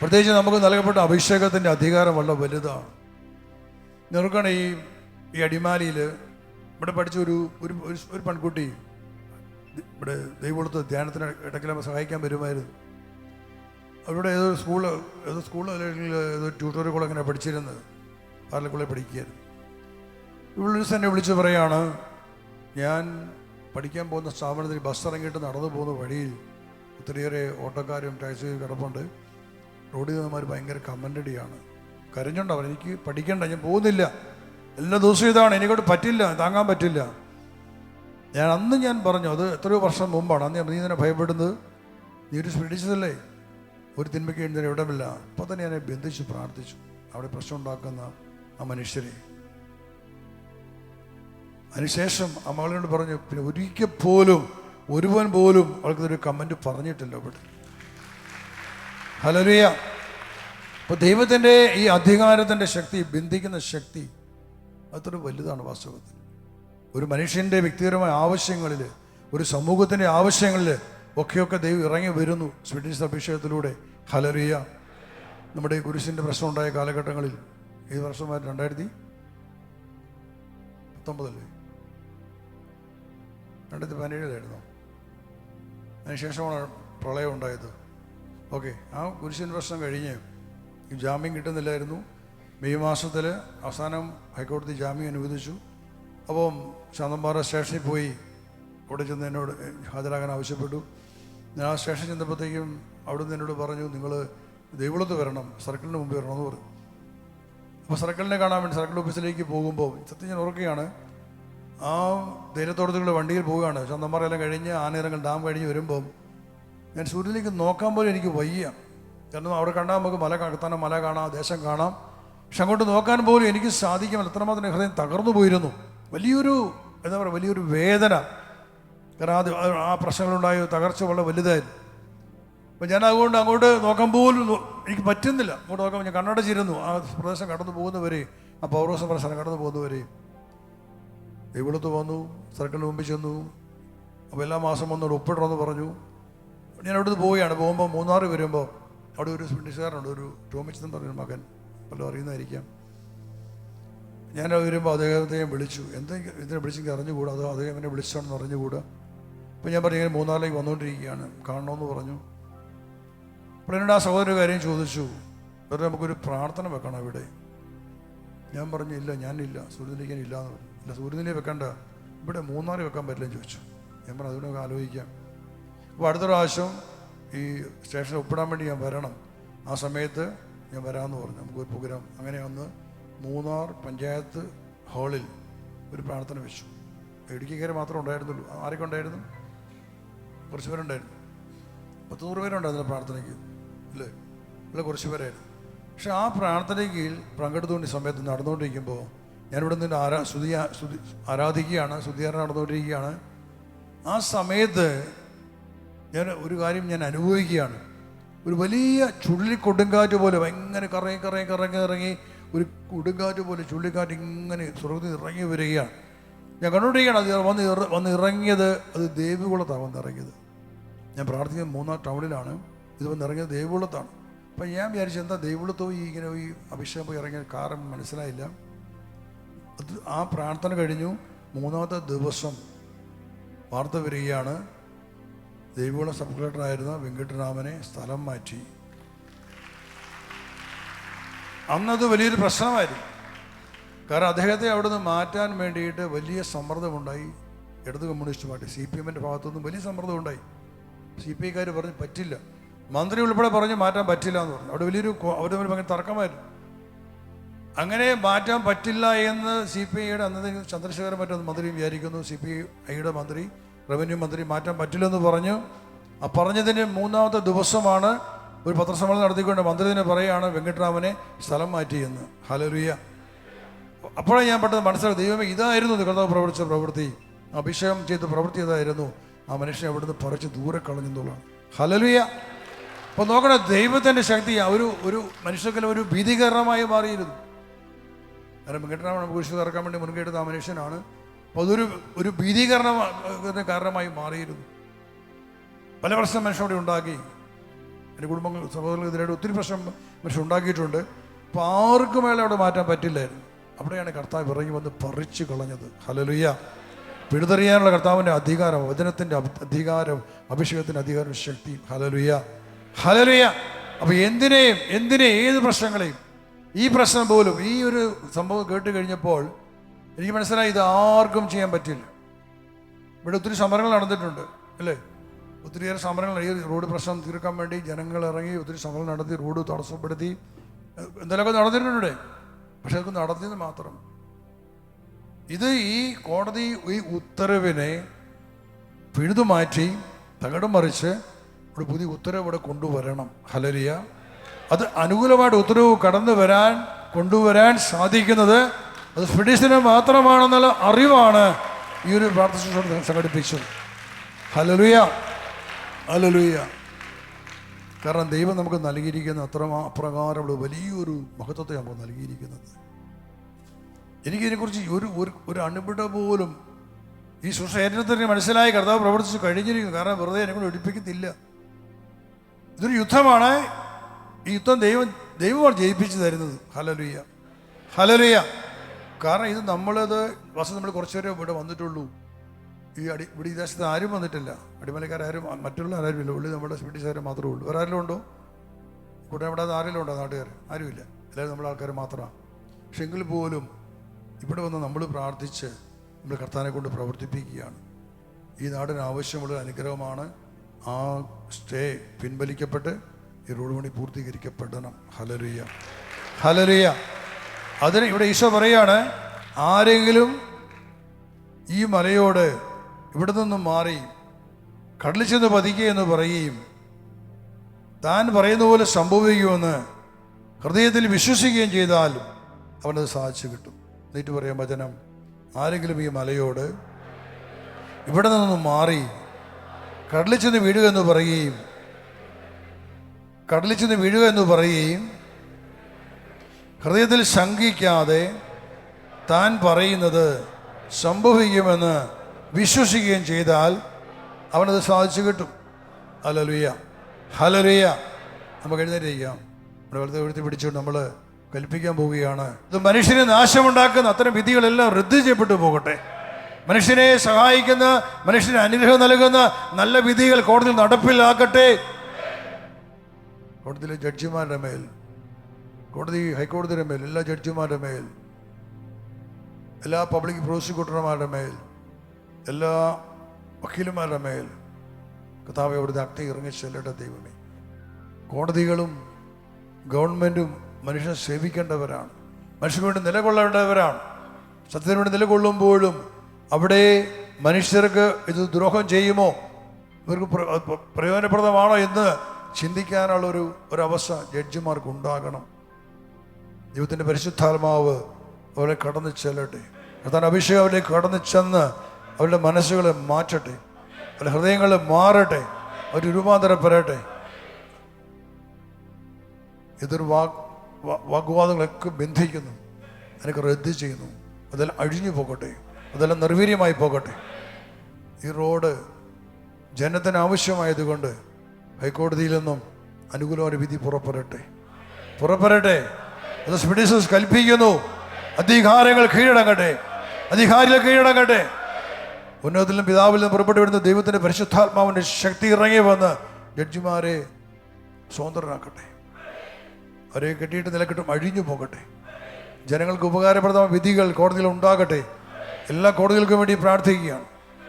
പ്രത്യേകിച്ച് നമുക്ക് നൽകപ്പെട്ട അഭിഷേകത്തിന്റെ അധികാരം വളരെ വലുതാണ്. നിങ്ങൾക്കാണ് ഈ ഈ അടിമാലിയിൽ ഇവിടെ പഠിച്ച ഒരു ഒരു- ഒരു പെൺകുട്ടി ഇവിടെ ദൈവത്ത് ധ്യാനത്തിന് ഇടയ്ക്ക് സഹായിക്കാൻ വരുമായിരുന്നു. അവരുടെ ഏതോ സ്കൂൾ ഏതോ സ്കൂൾ അല്ലെങ്കിൽ ഏതോ ട്യൂട്ടോറിയൽ അങ്ങനെ പഠിച്ചിരുന്നത്. പാർലക്കുള്ളിൽ പഠിക്കുകയായിരുന്നു. ഇവിടെ ഒരു എന്നെ വിളിച്ച് പറയാണ് ഞാൻ പഠിക്കാൻ പോകുന്ന സ്ഥാപനത്തിൽ ബസ് ഇറങ്ങിയിട്ട് നടന്നു പോകുന്ന വഴിയിൽ ഒത്തിരിയേറെ ഓട്ടോക്കാരും ടാക്സിയും കിടപ്പുണ്ട്. റോഡിൽ നിന്നമാർ ഭയങ്കര കമന്റടിയാണ് കരഞ്ഞുണ്ടാവും എനിക്ക് പഠിക്കണ്ട ഞാൻ പോകുന്നില്ല. എല്ലാ ദിവസവും ഇതാണ് എനിക്കോട്ട് പറ്റില്ല താങ്ങാൻ പറ്റില്ല. ഞാൻ അന്ന് ഞാൻ പറഞ്ഞു അത് എത്രയോ വർഷം മുമ്പാണ്. അന്ന് ഞാൻ നീ തന്നെ ഭയപ്പെടുന്നത്. നീ ഒരു സ്പിരിച്ചതല്ലേ ഒരു തിന്മയ്ക്ക് എഴുതുന്ന ഇടമില്ല. അപ്പോൾ തന്നെ ഞാൻ ബന്ധിച്ച് പ്രാർത്ഥിച്ചു. അവിടെ പ്രശ്നം ഉണ്ടാക്കുന്ന ആ മനുഷ്യരെ അതിനുശേഷം ആ മകളോട് പറഞ്ഞു പിന്നെ ഒരിക്കൽ പോലും ഒരുവൻ പോലും അവൾക്ക് ഒരു കമന്റ് പറഞ്ഞിട്ടില്ല ഇവിടെ ഹലറിയ അപ്പോൾ ദൈവത്തിന്റെ ഈ അധികാരത്തിന്റെ ശക്തി ബന്ധിക്കുന്ന ശക്തി അത്ര വലുതാണ് വാസ്തവത്തിൽ. ഒരു മനുഷ്യന്റെ വ്യക്തിപരമായ ആവശ്യങ്ങളിൽ ഒരു സമൂഹത്തിന്റെ ആവശ്യങ്ങളിൽ ഒക്കെയൊക്കെ ദൈവം ഇറങ്ങി വരുന്നു സ്വീഡിഷ് അഭിഷേകത്തിലൂടെ. ഹലറിയ നമ്മുടെ കുരിശിന്റെ പ്രശ്നം ഉണ്ടായ കാലഘട്ടങ്ങളിൽ ഈ വർഷമായിട്ട് രണ്ടായിരത്തി പത്തൊമ്പതല്ലേ? രണ്ടായിരത്തി പതിനേഴിലായിരുന്നു. അതിനുശേഷമാണ് പ്രളയം ഉണ്ടായത്. ഓക്കെ ആ കുരിശിൻ പ്രശ്നം കഴിഞ്ഞ് ജാമ്യം കിട്ടുന്നില്ലായിരുന്നു. മെയ് മാസത്തിൽ അവസാനം ഹൈക്കോടതി ജാമ്യം അനുവദിച്ചു. അപ്പം ശാന്തമ്പാറ സ്റ്റേഷനിൽ പോയി അവിടെ ചെന്ന് എന്നോട് ഹാജരാകാൻ ആവശ്യപ്പെട്ടു. ഞാൻ ആ സ്റ്റേഷൻ ചെന്നപ്പോഴത്തേക്കും അവിടുന്ന് എന്നോട് പറഞ്ഞു നിങ്ങൾ ദൈവളത്ത് വരണം സർക്കിളിന് മുമ്പ് വരണം എന്ന് പറഞ്ഞു. അപ്പോൾ സർക്കിളിനെ കാണാൻ വേണ്ടി സർക്കിൾ ഓഫീസിലേക്ക് പോകുമ്പോൾ സത്യം ഞാൻ ഓർക്കുകയാണ് ആ ധൈര്യത്തോടത്തുള്ള വണ്ടിയിൽ പോവുകയാണ്. എല്ലാം കഴിഞ്ഞ് ആനയിറങ്ങൾ ഡാം കഴിഞ്ഞ് വരുമ്പം ഞാൻ സൂര്യനിലേക്ക് നോക്കാൻ പോലും എനിക്ക് വയ്യ. കാരണം അവിടെ കണ്ടാൽ നമുക്ക് മല കത്താനം മല കാണാം ദേശം കാണാം. പക്ഷെ അങ്ങോട്ട് നോക്കാൻ പോലും എനിക്ക് സാധിക്കുമല്ല എത്രമാത്രം ഹൃദയം തകർന്നു പോയിരുന്നു. വലിയൊരു എന്താ പറയുക വലിയൊരു വേദന. കാരണം അത് ആ പ്രശ്നങ്ങളുണ്ടായ തകർച്ച വളരെ വലുതായിരുന്നു. അപ്പം ഞാൻ അതുകൊണ്ട് അങ്ങോട്ട് നോക്കാൻ പോലും എനിക്ക് പറ്റുന്നില്ല. അങ്ങോട്ട് നോക്കാൻ ഞാൻ കണ്ണടച്ചിരുന്നു. ആ പ്രദേശം കടന്നു പോകുന്നവരെ ആ പൗരോസം പ്രശ്നം കടന്നു പോകുന്നവരെ. ദൈവത്ത് വന്നു സർക്കിളിന് മുമ്പിൽ ചെന്നു. അപ്പോൾ എല്ലാ മാസം വന്നോട് ഒപ്പിടണമെന്ന് പറഞ്ഞു. ഞാൻ അവിടുന്ന് പോവുകയാണ്. പോകുമ്പോൾ മൂന്നാർ വരുമ്പോൾ അവിടെ ഒരു ബ്രിട്ടീഷുകാരനുണ്ട് ഒരു ടോമിച്ചെന്ന് പറഞ്ഞൊരു മകൻ. വല്ലതും അറിയുന്നതായിരിക്കാം. ഞാൻ വരുമ്പോൾ അദ്ദേഹത്തെ ഞാൻ വിളിച്ചു. എന്തെങ്കിലും ഇതിനെ വിളിച്ചെങ്കിൽ അറിഞ്ഞുകൂടാ? അതോ അദ്ദേഹം എന്നെ വിളിച്ചാണെന്ന് അറിഞ്ഞുകൂടാ? അപ്പോൾ ഞാൻ പറഞ്ഞു ഇങ്ങനെ മൂന്നാറിലേക്ക് വന്നുകൊണ്ടിരിക്കുകയാണ് കാണണമെന്ന് പറഞ്ഞു. അപ്പോൾ എന്നോട് ആ സഹോദര കാര്യം ചോദിച്ചു. വെറുതെ നമുക്കൊരു പ്രാർത്ഥന വെക്കണം ഇവിടെ ഞാൻ പറഞ്ഞു ഇല്ല ഞാനില്ല. സൂര്യനിലേക്ക് ഇല്ല എന്ന് പറഞ്ഞു. ഇല്ല സൂര്യനിലേക്ക് വെക്കണ്ട. ഇവിടെ മൂന്നാറിൽ വെക്കാൻ പറ്റില്ലെന്ന് ചോദിച്ചു. ഞാൻ പറഞ്ഞു അതിനൊക്കെ ആലോചിക്കാം. അപ്പോൾ അടുത്ത പ്രാവശ്യം ഈ സ്റ്റേഷനിൽ ഒപ്പിടാൻ വേണ്ടി ഞാൻ വരണം. ആ സമയത്ത് ഞാൻ വരാമെന്ന് പറഞ്ഞു. നമുക്കൊരു പ്രോഗ്രാം അങ്ങനെ വന്ന് മൂന്നാർ പഞ്ചായത്ത് ഹാളിൽ ഒരു പ്രാർത്ഥന വെച്ചു. ഇടുക്കിക്കാർ മാത്രമേ ഉണ്ടായിരുന്നുള്ളൂ. ആരൊക്കെ ഉണ്ടായിരുന്നു? കുറച്ച് പേരുണ്ടായിരുന്നു. പത്ത് നൂറ് പേരുണ്ടായിരുന്നു പ്രാർത്ഥനയ്ക്ക്. അല്ലേ? അല്ല? കുറച്ച് പേരായിരുന്നു. പക്ഷെ ആ പ്രാർത്ഥനയ്ക്ക് പങ്കെടുത്തുകൊണ്ട് സമയത്ത് നടന്നുകൊണ്ടിരിക്കുമ്പോൾ ഞാനിവിടെ നിന്ന് ആരാ സ്തുതി സ്തുതി ആരാധിക്കുകയാണ് സ്തുതിയാരം നടന്നുകൊണ്ടിരിക്കുകയാണ്. ആ സമയത്ത് ഞാൻ ഒരു കാര്യം ഞാൻ അനുഭവിക്കുകയാണ്. ഒരു വലിയ ചുഴലിക്കൊടുങ്കാറ്റ് പോലെ ഭയങ്കര കറങ്ങി കറങ്ങി കറങ്ങി ഇറങ്ങി ഒരു കൊടുങ്കാറ്റ് പോലെ ചുഴലിക്കാറ്റ് ഇങ്ങനെ സ്വർഗത്തിൽ ഇറങ്ങി വരികയാണ്. ഞാൻ കണ്ടുകൊണ്ടിരിക്കുകയാണ് അത് വന്ന് വന്ന് ഇറങ്ങിയത് അത് ദേവികുളത്താണ് വന്ന് ഇറങ്ങിയത്. ഞാൻ പ്രാർത്ഥിക്കുന്നത് മൂന്നാം ടൗണിലാണ് ഇത് വന്ന് ഇറങ്ങിയത് ദേവികുളത്താണ്. അപ്പം ഞാൻ വിചാരിച്ചു എന്താ ദേവികുളത്തോ ഈ ഇങ്ങനെ ഈ അഭിഷേകം പോയി ഇറങ്ങിയ കാരണം മനസ്സിലായില്ല. അത് ആ പ്രാർത്ഥന കഴിഞ്ഞു മൂന്നാമത്തെ ദിവസം വാർത്ത വരികയാണ്. ദേവികുളം സബ് കളക്ടറായിരുന്ന വെങ്കിട്ടരാമനെ സ്ഥലം മാറ്റി. അന്നത് വലിയൊരു പ്രശ്നമായിരുന്നു. കാരണം അദ്ദേഹത്തെ അവിടുന്ന് മാറ്റാൻ വേണ്ടിയിട്ട് വലിയ സമ്മർദ്ദമുണ്ടായി. ഇടത് കമ്മ്യൂണിസ്റ്റ് പാർട്ടി സി പി എമ്മിന്റെ ഭാഗത്തുനിന്നും വലിയ സമ്മർദ്ദം ഉണ്ടായി സി പി ഐക്കാർ പറഞ്ഞ് പറ്റില്ല. മന്ത്രി ഉൾപ്പെടെ പറഞ്ഞ് മാറ്റാൻ പറ്റില്ല എന്ന് പറഞ്ഞു. അവിടെ വലിയൊരു അവരുടെ തമ്മിൽ ഭയങ്കര തർക്കമായിരുന്നു. അങ്ങനെ മാറ്റാൻ പറ്റില്ല എന്ന് സി പി ഐയുടെ അന്നത്തെ ചന്ദ്രശേഖരൻ മറ്റൊന്ന് മന്ത്രി വിചാരിക്കുന്നു. സി പി ഐയുടെ മന്ത്രി റവന്യൂ മന്ത്രി മാറ്റാൻ പറ്റില്ലെന്ന് പറഞ്ഞു. ആ പറഞ്ഞതിന് മൂന്നാമത്തെ ദിവസമാണ് ഒരു പത്രസമ്മേളനം നടത്തിക്കൊണ്ട് മന്ത്രി തന്നെ പറയുകയാണ് വെങ്കട്ടരാമനെ സ്ഥലം മാറ്റിയെന്ന് ഹലരുയ അപ്പോഴാണ് ഞാൻ പെട്ടെന്ന് മനസ്സിലാക്കി ദൈവമേ ഇതായിരുന്നു കർത്താവ് പ്രവർത്തിച്ച പ്രവൃത്തി. അഭിഷേകം ചെയ്ത പ്രവൃത്തി ഇതായിരുന്നു ആ മനുഷ്യനെ അവിടുന്ന് പറിച്ച് ദൂരെ കളഞ്ഞെന്നുള്ളതാണ്. ഹലലുയ അപ്പോൾ നോക്കണേ ദൈവത്തിന്റെ ശക്തി ഒരു ഒരു മനുഷ്യർക്കെല്ലാം ഒരു ഭീതികരണമായി മാറിയിരുന്നു. കാരണം വെങ്കട്ടരാമൻ നമുക്ക് തറക്കാൻ വേണ്ടി മുൻകൈയെടുത്ത ആ മനുഷ്യനാണ്. അപ്പോൾ അതൊരു ഒരു ഭീതികരണ കാരണമായി മാറിയിരുന്നു. പല പ്രശ്നം മനുഷ്യനോട് ഉണ്ടാക്കി. എന്റെ കുടുംബങ്ങൾ സഹോദരങ്ങൾക്കെതിരായിട്ട് ഒത്തിരി പ്രശ്നം മനുഷ്യൻ ഉണ്ടാക്കിയിട്ടുണ്ട് അപ്പോൾ ആർക്കും മേലെ അവിടെ മാറ്റാൻ പറ്റില്ലായിരുന്നു. അവിടെയാണ് കർത്താവ് ഇറങ്ങി വന്ന് പറിച്ചു കളഞ്ഞത്. ഹലലുയ്യ പിഴുതെറിയാനുള്ള കർത്താവിന്റെ അധികാരം വചനത്തിന്റെ അധികാരം അഭിഷേകത്തിന്റെ അധികാരം ശക്തി ഹലലുയ്യ ഹലലുയ്യ അപ്പോൾ എന്തിനേയും എന്തിനെ ഏത് പ്രശ്നങ്ങളെയും. ഈ പ്രശ്നം പോലും ഈ ഒരു സംഭവം കേട്ട് കഴിഞ്ഞപ്പോൾ എനിക്ക് മനസ്സിലായി ഇത് ആർക്കും ചെയ്യാൻ പറ്റില്ല. ഇവിടെ ഒത്തിരി സമരങ്ങൾ നടന്നിട്ടുണ്ട് അല്ലേ? ഒത്തിരിയേറെ സമരങ്ങൾ ഈ റോഡ് പ്രശ്നം തീർക്കാൻ വേണ്ടി ജനങ്ങൾ ഇറങ്ങി ഒത്തിരി സമരം നടത്തി റോഡ് തടസ്സപ്പെടുത്തി. എന്തെങ്കിലുമൊക്കെ നടന്നിട്ടുണ്ട് പക്ഷെ അതൊക്കെ നടത്തിയത് മാത്രം. ഇത് ഈ കോടതി ഈ ഉത്തരവിനെ പിഴുതുമാറ്റി തകിടം മറിച്ച് ഒരു പുതിയ ഉത്തരവ് ഇവിടെ കൊണ്ടുവരണം. ഹലരിയ അത് അനുകൂലമായിട്ട് ഉത്തരവ് കടന്നു വരാൻ കൊണ്ടുവരാൻ സാധിക്കുന്നത് അത് ഫിഡിസിന് മാത്രമാണെന്നുള്ള അറിവാണ് ഈ ഒരു പ്രാർത്ഥന സംഘടിപ്പിച്ചത്. ഹലലുയ ഹലലുയ കാരണം ദൈവം നമുക്ക് നൽകിയിരിക്കുന്ന അത്ര അപ്രകാരമുള്ള വലിയൊരു മഹത്വത്തെ നമുക്ക് നൽകിയിരിക്കുന്നത്. എനിക്കിതിനെക്കുറിച്ച് ഒരു ഒരു ഒരു അണുപിട പോലും ഈ സുഷേരത്തിന് മനസ്സിലായി കർത്താവ് പ്രവർത്തിച്ച് കഴിഞ്ഞിരിക്കുന്നു. കാരണം വെറുതെ എന്നെ കൊണ്ട് ഒഴിപ്പിക്കുന്നില്ല. ഇതൊരു യുദ്ധമാണ്. ഈ യുദ്ധം ദൈവം ദൈവമാണ് ജയിപ്പിച്ചു തരുന്നത്. ഹലലുയ്യ ഹലലുയ്യ കാരണം ഇത് നമ്മളത് വസ്തു നമ്മൾ കുറച്ചുപേരെ ഇവിടെ വന്നിട്ടുള്ളൂ. ഈ അടി ഇവിടെ ഈ ദേശത്ത് ആരും വന്നിട്ടില്ല. അടിമലക്കാരും മറ്റുള്ള ആരും ഇല്ല. ഉള്ളി നമ്മുടെ ബ്രിട്ടീഷുകാർ മാത്രമേ ഉള്ളൂ. വേറെ ആരെങ്കിലും ഉണ്ടോ? ഇവിടെ ആരെങ്കിലും ഉണ്ടോ? നാട്ടുകാർ? ആരുമില്ല എല്ലാവരും നമ്മുടെ ആൾക്കാർ മാത്രമാണ്. പക്ഷെ എങ്കിൽ പോലും ഇവിടെ വന്ന് നമ്മൾ പ്രാർത്ഥിച്ച് നമ്മൾ കർത്താനെ കൊണ്ട് പ്രവർത്തിപ്പിക്കുകയാണ്. ഈ നാടിന് ആവശ്യമുള്ള അനുഗ്രഹമാണ് ആ സ്റ്റേ പിൻവലിക്കപ്പെട്ട് ഈ റോഡ് പണി പൂർത്തീകരിക്കപ്പെടണം. ഹലരിയ ഹലരിയ അതിന് ഇവിടെ ഈശോ പറയാണ് ആരെങ്കിലും ഈ മലയോട് ഇവിടെ നിന്നും മാറി കടലിൽ ചെന്ന് പതിക്കുക എന്ന് പറയുകയും താൻ പറയുന്ന പോലെ സംഭവിക്കുമെന്ന് ഹൃദയത്തിൽ വിശ്വസിക്കുകയും ചെയ്താൽ അവനത് സാധിച്ചു കിട്ടും. എന്നിട്ട് പറയാം വചനം ആരെങ്കിലും ഈ മലയോട് ഇവിടെ നിന്നും മാറി കടലിൽ ചെന്ന് വീഴുക എന്ന് പറയുകയും കടലിൽ ചെന്ന് വീഴുക എന്ന് പറയുകയും ഹൃദയത്തിൽ ശങ്കിക്കാതെ താൻ പറയുന്നത് സംഭവിക്കുമെന്ന് വിശ്വസിക്കുകയും ചെയ്താൽ അവനത് സാധിച്ചു കിട്ടും. ഹലലുയ്യ ഹലലുയ്യ നമുക്ക് എഴുന്നേറ്റിരിക്കാം. നമ്മുടെ വെറുതെ എഴുത്തി പിടിച്ചുകൊണ്ട് നമ്മൾ കൽപ്പിക്കാൻ പോവുകയാണ്. ഇത് മനുഷ്യന് നാശമുണ്ടാക്കുന്ന അത്തരം വിധികളെല്ലാം റദ്ദു ചെയ്യപ്പെട്ടു പോകട്ടെ. മനുഷ്യനെ സഹായിക്കുന്ന മനുഷ്യന് അനുഗ്രഹം നൽകുന്ന നല്ല വിധികൾ കോടതിയിൽ നടപ്പിലാക്കട്ടെ. കോടതിയിലെ ജഡ്ജിമാരുടെ മേൽ കോടതി ഹൈക്കോടതിയുടെ മേൽ എല്ലാ ജഡ്ജിമാരുടെ മേൽ എല്ലാ പബ്ലിക് പ്രോസിക്യൂട്ടർമാരുടെ മേൽ എല്ലാ വക്കീലുമാരുടെ മേൽ കർത്താവ് അവിടുത്തെ അഗ്നി ഇറങ്ങി ചെല്ലട്ടെ ദൈവമേ. കോടതികളും ഗവൺമെന്റും മനുഷ്യനെ സേവിക്കേണ്ടവരാണ്. മനുഷ്യന് വേണ്ടി നിലകൊള്ളേണ്ടവരാണ്. സത്യത്തിന് വേണ്ടി നിലകൊള്ളുമ്പോഴും അവിടെ മനുഷ്യർക്ക് ഇത് ദ്രോഹം ചെയ്യുമോ? ഇവർക്ക് പ്ര- പ്ര- പ്രയോജനപ്രദമാണോ എന്ന് ചിന്തിക്കാനുള്ള ഒരു ഒരവസ്ഥ ജഡ്ജിമാർക്ക് ഉണ്ടാകണം. ദൈവത്തിന്റെ പരിശുദ്ധാത്മാവ് അവരെ കടന്നു ചെല്ലട്ടെ. കർത്താൻ അഭിഷേകം അവരിലേക്ക് കടന്നു ചെന്ന് അവരുടെ മനസ്സുകളെ മാറ്റട്ടെ. അവരുടെ ഹൃദയങ്ങൾ മാറട്ടെ. അവർ രൂപാന്തരപ്പെടട്ടെ എതിർ വാഗ് വാഗ്വാദങ്ങളൊക്കെ ബന്ധിക്കുന്നു. അതിനൊക്കെ റദ്ദ് ചെയ്യുന്നു. അതെല്ലാം അഴിഞ്ഞു പോകട്ടെ. അതെല്ലാം നിർവീര്യമായി പോകട്ടെ. ഈ റോഡ് ജനത്തിന് ആവശ്യമായതുകൊണ്ട് ഹൈക്കോടതിയിൽ നിന്നും അനുകൂലമായ വിധി പുറപ്പെടട്ടെ. പുറപ്പെടട്ടെ. അത് സ്പിഡിസസ് കൽപ്പിക്കുന്നു. അധികാരങ്ങൾ കീഴടങ്ങട്ടെ. അധികാരികൾ കീഴടങ്ങട്ടെ. ഉന്നതത്തിലും പിതാവിൽ നിന്ന് പുറപ്പെട്ടു വരുന്ന ദൈവത്തിന്റെ പരിശുദ്ധാത്മാവിന്റെ ശക്തി ഇറങ്ങി വന്ന് ജഡ്ജിമാരെ സ്വതന്ത്രരാക്കട്ടെ. അവരെ കെട്ടിയിട്ട് നിലക്കെട്ടും അഴിഞ്ഞു പോകട്ടെ. ജനങ്ങൾക്ക് ഉപകാരപ്രദമായ വിധികൾ കോടതിയിൽ ഉണ്ടാകട്ടെ. എല്ലാ കോടതികൾക്കും വേണ്ടി പ്രാർത്ഥിക്കുകയാണ്.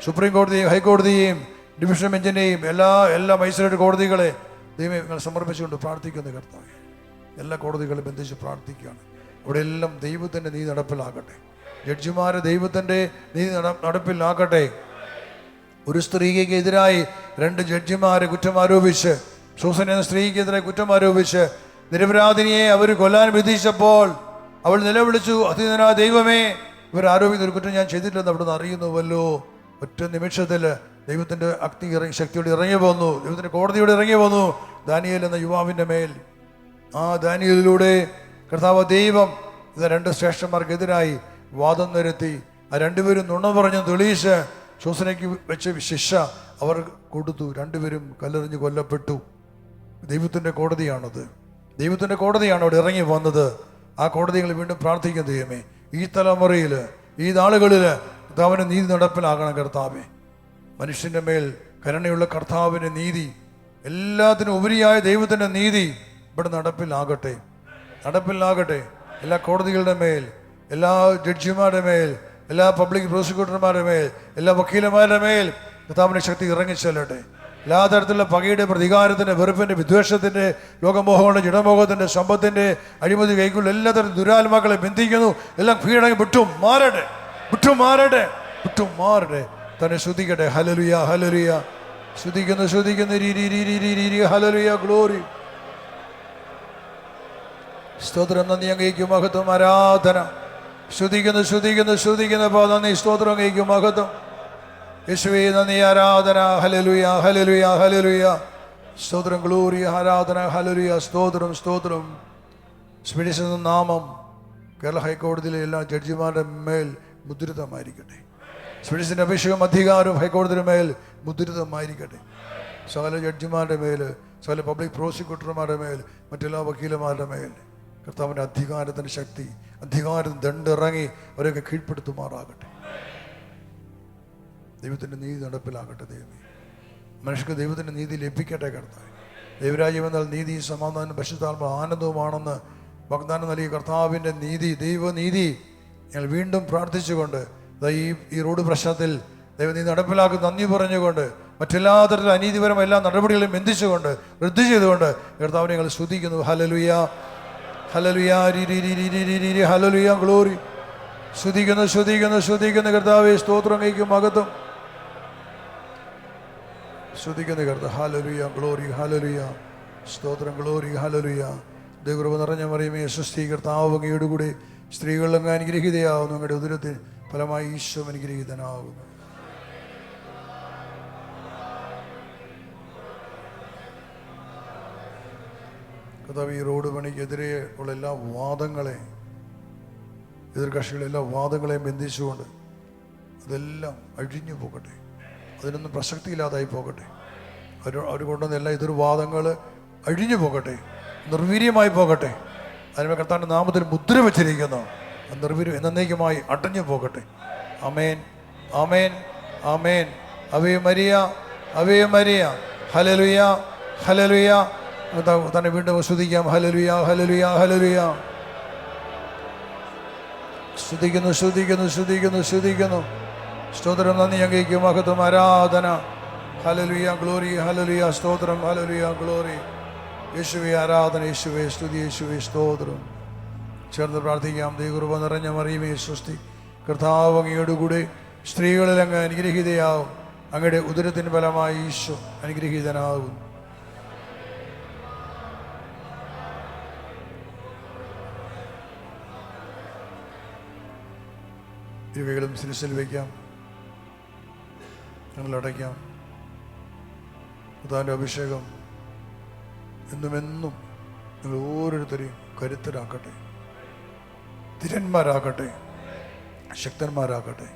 സുപ്രീം കോടതിയെയും ഹൈക്കോടതിയെയും ഡിവിഷൻ ബെഞ്ചിനെയും എല്ലാ എല്ലാ മജിസ്ട്രേറ്റ് കോടതികളെ ദൈവം നിങ്ങൾ സമർപ്പിച്ചുകൊണ്ട് പ്രാർത്ഥിക്കുന്ന കർത്താവ്. എല്ലാ കോടതികളെ ബന്ധിച്ച് പ്രാർത്ഥിക്കുകയാണ്. ഇവിടെ എല്ലാം ദൈവത്തിന്റെ നീതി നടപ്പിലാകട്ടെ. ജഡ്ജിമാരെ ദൈവത്തിന്റെ നീതി നട- നടപ്പിലാക്കട്ടെ. ഒരു സ്ത്രീക്ക് എതിരായി രണ്ട് ജഡ്ജിമാരെ കുറ്റം ആരോപിച്ച് സൂസൻ എന്ന സ്ത്രീക്കെതിരെ കുറ്റം ആരോപിച്ച് നിരപരാധിനിയെ അവർ കൊല്ലാൻ വിധിച്ചപ്പോൾ അവൾ നിലവിളിച്ചു അതിനാ ദൈവമേ ഇവർ ആരോപിക്കുന്ന ഒരു കുറ്റം ഞാൻ ചെയ്തിട്ടില്ലെന്ന് അവിടെ നിന്ന് അറിയുന്നുവല്ലോ. ഒറ്റ നിമിഷത്തിൽ ദൈവത്തിന്റെ അഗ്നി ഇറങ്ങി ശക്തിയോട് ഇറങ്ങി പോന്നു. ദൈവത്തിന്റെ കോടതിയോട് ഇറങ്ങി പോന്നു. ദാനിയൽ എന്ന യുവാവിന്റെ മേൽ. ആ ദാനിയലിലൂടെ കർത്താവ് ദൈവം ഇത് രണ്ട് ശ്രേഷ്ഠന്മാർക്കെതിരായി വാദം നിരത്തി. ആ രണ്ടുപേരും നുണ പറഞ്ഞ് തെളിയിച്ച് ശോസനയ്ക്ക് വെച്ച ശിക്ഷ അവർ കൊടുത്തു. രണ്ടുപേരും കല്ലെറിഞ്ഞ് കൊല്ലപ്പെട്ടു. ദൈവത്തിന്റെ കോടതിയാണത്. ദൈവത്തിന്റെ കോടതിയാണ് അവിടെ ഇറങ്ങി വന്നത്. ആ കോടതികൾ വീണ്ടും പ്രാർത്ഥിക്കുന്ന ദൈവമേ. ഈ തലമുറയിൽ ഈ നാളുകളിൽ കർത്താവിന്റെ നീതി നടപ്പിലാകണം കർത്താവേ. മനുഷ്യന്റെ മേൽ കരുണയുള്ള കർത്താവിന്റെ നീതി എല്ലാത്തിനും ഉപരിയായ ദൈവത്തിന്റെ നീതി ഇവിടെ നടപ്പിലാകട്ടെ. നടപ്പിലാകട്ടെ. എല്ലാ കോടതികളുടെ മേൽ എല്ലാ ജഡ്ജിമാരുടെ മേൽ എല്ലാ പബ്ലിക് പ്രോസിക്യൂട്ടർമാരുടെ മേൽ എല്ലാ വക്കീലന്മാരുടെ മേൽ കർത്താവിന്റെ ശക്തി ഇറങ്ങിച്ചെല്ലട്ടെ. എല്ലാ തരത്തിലുള്ള പകയുടെ പ്രതികാരത്തിന്റെ വെറുപ്പിന്റെ വിദ്വേഷത്തിന്റെ ലോകമോഹങ്ങളുടെ ജഡമോഹത്തിന്റെ സമ്പത്തിന്റെ അഴിമതി കൈക്കുള്ള എല്ലാ തരം ദുരാത്മാക്കളെ ബന്ധിക്കുന്നു. എല്ലാം കീഴടങ്ങി വിട്ടും മാറട്ടെ. വിട്ടും മാറട്ടെ. വിട്ടും മാറട്ടെ. തന്നെ ശ്രുതിക്കട്ടെ ഹലലുയ ഹലലുയ ശ്രുതിക്കുന്നു രീ ഹലലുയ ഗ്ലോറി. സ്തോത്രം നന്ദി അങ്ങേക്കും മഹത്വം ആരാധന. ശ്രുതിക്കുന്നു ശ്രുതിക്കുന്നു ശ്രുതിക്കുന്നു. പോ നന്ദി സ്തോത്രം കഴിക്കും മഹത്വം. യേശുവേ നന്ദി ആരാധന. ഹലലുയ ഹലലുയ ഹലലുയ സ്തോത്രം ഗ്ലൂറിയ ആരാധന. ഹലലുയ സ്തോത്രം സ്തോത്രം. സ്പിഡിസ് നാമം കേരള ഹൈക്കോടതിയിലെ എല്ലാ ജഡ്ജിമാരുടെ മേൽ മുദ്രിതമായിരിക്കട്ടെ. സ്പിഡിസിന്റെ അഭിഷേകം അധികാരവും ഹൈക്കോടതിയുടെ മേൽ മുദ്രിതമായിരിക്കട്ടെ. സകല ജഡ്ജിമാരുടെ മേൽ സകല പബ്ലിക് പ്രോസിക്യൂട്ടർമാരുടെ മേൽ മറ്റെല്ലാ വക്കീലന്മാരുടെ മേൽ കർത്താവിന്റെ അധികാരത്തിന്റെ ശക്തി അധികാരം ദണ്ടിറങ്ങി അവരെയൊക്കെ കീഴ്പ്പെടുത്തുമാറാകട്ടെ. ദൈവത്തിന്റെ നീതി നടപ്പിലാകട്ടെ ദൈവമേ. മനുഷ്യർക്ക് ദൈവത്തിന്റെ നീതി ലഭിക്കട്ടെ കർത്താവ്. ദൈവരാജ്യം എന്നാൽ നീതി സമാധാനം പശുത്താൽമ ആനന്ദവുമാണെന്ന് വാഗ്ദാനം നൽകിയ കർത്താവിന്റെ നീതി ദൈവനീതി ഞങ്ങൾ വീണ്ടും പ്രാർത്ഥിച്ചുകൊണ്ട് ഈ ഈ റോഡ് പ്രശ്നത്തിൽ ദൈവനീതി നടപ്പിലാക്കി നന്ദി പറഞ്ഞുകൊണ്ട് മറ്റെല്ലാ തരത്തിലും അനീതിപരമായ എല്ലാ നടപടികളും എന്തിച്ചുകൊണ്ട് വൃദ്ധി ചെയ്തുകൊണ്ട് കർത്താവിനെ ഞങ്ങൾ സ്തുതിക്കുന്നു. Hallelujah hallelujah hallelujah glory. ശ്രുതിക്കുന്നു ശ്രുതിക്കുന്നു ശ്രുതിക്കുന്ന കർത്താവെ സ്തോത്രം കഴിക്കും മകത്തും ശ്രുതിക്കുന്ന കർത്താവ് ഹലലുയ ഗ്ലോറി ഹലലുയ സ്തോത്രം ഗ്ലോറി ഹലലുയ ദൈവകൃപ നിറഞ്ഞ മറിയുമേ യശസ്തി കർത്താവ് അങ്ങയുടെ കൂടെ സ്ത്രീകളിലങ്ങ് അനുഗ്രഹീതയാവുന്നു അങ്ങയുടെ ഉദരത്തിൽ ഫലമായി ഈശോ അനുഗ്രഹീതനാകുന്നു കർത്താവ് ഈ റോഡ് പണിക്കെതിരെ ഉള്ള എല്ലാ വാദങ്ങളെ എതിർകക്ഷികളെ എല്ലാ വാദങ്ങളെയും ബന്ധിച്ചുകൊണ്ട് അതെല്ലാം അഴിഞ്ഞു പോകട്ടെ. അതിനൊന്നും പ്രസക്തിയില്ലാതായി പോകട്ടെ. അവർ അവർ കൊണ്ടുവന്ന എല്ലാ എതിർവാദങ്ങൾ അഴിഞ്ഞു പോകട്ടെ. നിർവീര്യമായി പോകട്ടെ. അതിനുമേ കർത്താന്റെ നാമത്തിൽ മുദ്ര വെച്ചിരിക്കുന്നു. നിർവീര്യം എന്നേക്കുമായി അടഞ്ഞു പോകട്ടെ. Amen amen amen Ave Maria. Ave Maria. Hallelujah hallelujah തന്നെ വീണ്ടും ശ്രുതിക്കാം. ഹലലുയ ഹലലുയ ഹലലുയ ശ്രുതിക്കുന്നു ശ്രുതിക്കുന്നു ശ്രുതിക്കുന്നു ശ്രുതിക്കുന്നു. സ്തോത്രം നന്ദി അങ്ങേക്ക് മഹത്വം ആരാധന. ഹലലുയ ഗ്ലോറി ഹലലുയ സ്തോത്രം ഹലലുയ ഗ്ലോറി. യേശുവെ ആരാധന യേശുവെ സ്തുതി യേശുവെ സ്തോത്രം. ചേർന്ന് പ്രാർത്ഥിക്കാം. ദൈവകൃപ നിറഞ്ഞ മറിയുമേ സൃഷ്ടി. കർത്താവ് കൂടെ സ്ത്രീകളിൽ അങ്ങ് അനുഗ്രഹീതയാവും. അങ്ങയുടെ ഉദരത്തിന് ഫലമായി ഈശോ അനുഗ്രഹീതനാകും. ഇവകളും ശിരസിൽ വയ്ക്കാം ഞങ്ങളടയ്ക്കാം. കർത്താവിന്റെ അഭിഷേകം എന്നുമെന്നും നിങ്ങൾ ഓരോരുത്തരെയും കരുത്തരാക്കട്ടെ. ധീരന്മാരാകട്ടെ ശക്തന്മാരാകട്ടെ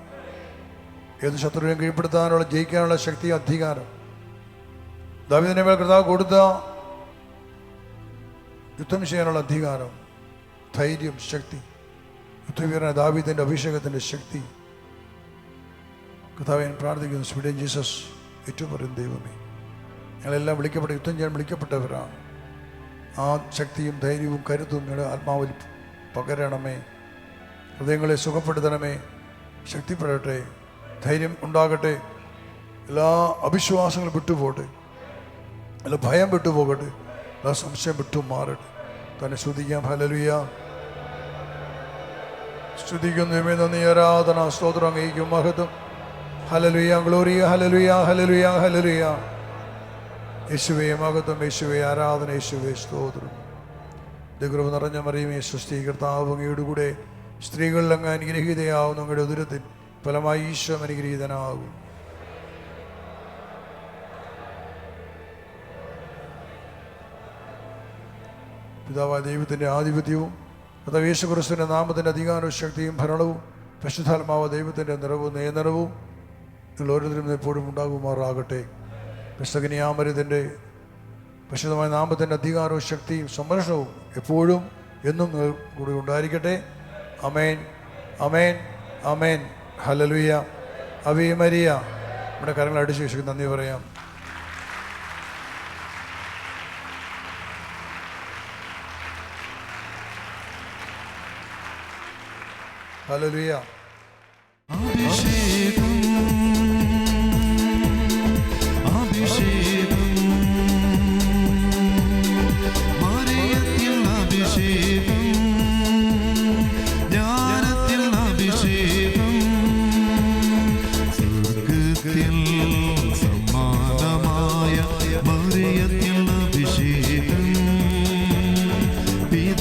ഏത് ശത്രുവിനെയും കീഴ്പ്പെടുത്താനുള്ള ജയിക്കാനുള്ള ശക്തി അധികാരം. ദാവിദിനെ മേൽ കൃതാവ് കൊടുത്ത യുദ്ധം ചെയ്യാനുള്ള അധികാരം ധൈര്യം ശക്തി യുദ്ധവീരന ദാവിദിന്റെ അഭിഷേകത്തിന്റെ ശക്തി. കഥാവ് ഞാൻ പ്രാർത്ഥിക്കുന്നു സ്വീഡൻ ജീസസ് ഏറ്റവും പറയും ദൈവമേ. ഞങ്ങളെല്ലാം വിളിക്കപ്പെട്ട യുദ്ധം ചെയ്യാൻ വിളിക്കപ്പെട്ടവരാണ്. ആ ശക്തിയും ധൈര്യവും കരുത്തും ഞങ്ങളുടെ ആത്മാവിൽ പകരണമേ. ഹൃദയങ്ങളെ സുഖപ്പെടുത്തണമേ. ശക്തിപ്പെടട്ടെ. ധൈര്യം ഉണ്ടാകട്ടെ. എല്ലാ അവിശ്വാസങ്ങളും വിട്ടുപോകട്ടെ. എല്ലാ ഭയം വിട്ടുപോകട്ടെ. എല്ലാ സംശയം വിട്ടു മാറട്ടെ തന്നെ ശ്രദ്ധിക്കാം ഹലലുയ സ്തുതിക്കുന്നു നന്ദി ആരാധന സ്തോത്രം അംഗീകരിക്കും മഹത്വം. ഹലലുയ ഗ്ലോറിയ ഹലലുയ ഹലലുയ ഹലലുയ യേശുവേ മഹത്വം യേശുവേ ആരാധന യേശുവേ സ്തോത്രം. ദൈവകൃപ നിറഞ്ഞ മറിയുമേ സൃഷ്ടി കർത്താവ് അങ്ങയുടെ കൂടെ സ്ത്രീകളിൽ അങ്ങ് അനുഗ്രഹീതയാവുന്നു അങ്ങയുടെ ഉദരത്തിൽ ഫലമായി ഈശ്വരം അനുഗ്രഹീതനാകും. പിതാവായ ദൈവത്തിന്റെ ആധിപത്യവും കർത്താവ് യേശു ക്രിസ്തുവിന്റെ നാമത്തിന്റെ അധികാരവും ശക്തിയും ഭരണവും പരിശുദ്ധാത്മാവ് ദൈവത്തിന്റെ നിറവും നിയന്ത്രണവും നിങ്ങൾ ഓരോരുത്തരും എപ്പോഴും ഉണ്ടാകുമാറാകട്ടെ. പുസ്തകനിയാമരത്തിന്റെ പരിശുദ്ധമായ നാമത്തിന്റെ അധികാരവും ശക്തിയും സംരക്ഷണവും എപ്പോഴും എന്നും കൂടി ഉണ്ടായിരിക്കട്ടെ. അമേൻ അമേൻ അമേൻ ഹലലുയ അവി മരിയ. നമ്മുടെ കരങ്ങൾ അടിച്ചു വിശ്വസിക്കും നന്ദി പറയാം. ഹലലുയ അഭിഷേകം